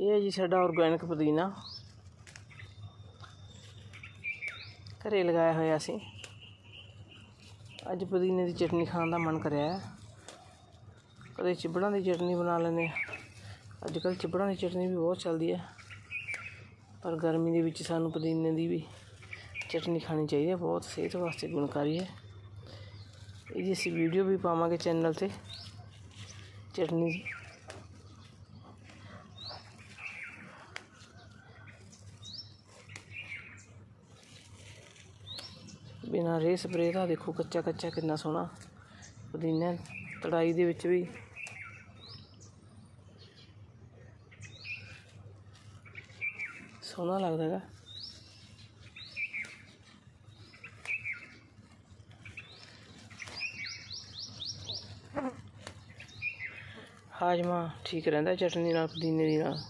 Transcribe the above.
ਇਹ ਹੈ ਜੀ ਸਾਡਾ ਆਰਗੈਨਿਕ ਪੁਦੀਨਾ। ਘਰੇ ਲਗਾਇਆ ਹੋਇਆ ਸੀ। ਅੱਜ ਪੁਦੀਨੇ ਦੀ ਚਟਨੀ ਖਾਣ ਦਾ ਮਨ ਕਰਿਆ ਹੈ। ਕਦੇ ਚਿਬੜਾਂ ਦੀ ਚਟਨੀ ਬਣਾ ਲੈਂਦੇ ਹਾਂ। ਅੱਜ ਕੱਲ੍ਹ ਚਿਬੜਾਂ ਦੀ ਚਟਨੀ ਵੀ ਬਹੁਤ ਚੱਲਦੀ ਹੈ। ਪਰ ਗਰਮੀ ਦੇ ਵਿੱਚ ਸਾਨੂੰ ਪੁਦੀਨੇ ਦੀ ਵੀ ਚਟਨੀ ਖਾਣੀ ਚਾਹੀਦੀ ਹੈ। ਬਹੁਤ ਸਿਹਤ ਵਾਸਤੇ ਗੁਣਕਾਰੀ ਹੈ। ਇਹਦੀ ਅਸੀਂ ਵੀਡੀਓ ਵੀ ਪਾਵਾਂਗੇ ਚੈਨਲ ਤੇ। ਚਟਨੀ ਬਿਨਾਂ ਰੇਹ ਸਪਰੇਅ ਦਾ ਦੇਖੋ ਕੱਚਾ ਕੱਚਾ ਕਿੰਨਾ ਸੋਹਣਾ। ਪੁਦੀਨਾ ਤੜਾਈ ਦੇ ਵਿੱਚ ਵੀ। ਸੋਹਣਾ ਲੱਗਦਾ ਹੈਗਾ। ਹਾਜਮਾ ਠੀਕ ਰਹਿੰਦਾ ਚਟਨੀ ਨਾਲ, ਪੁਦੀਨੇ ਦੀ ਨਾਲ।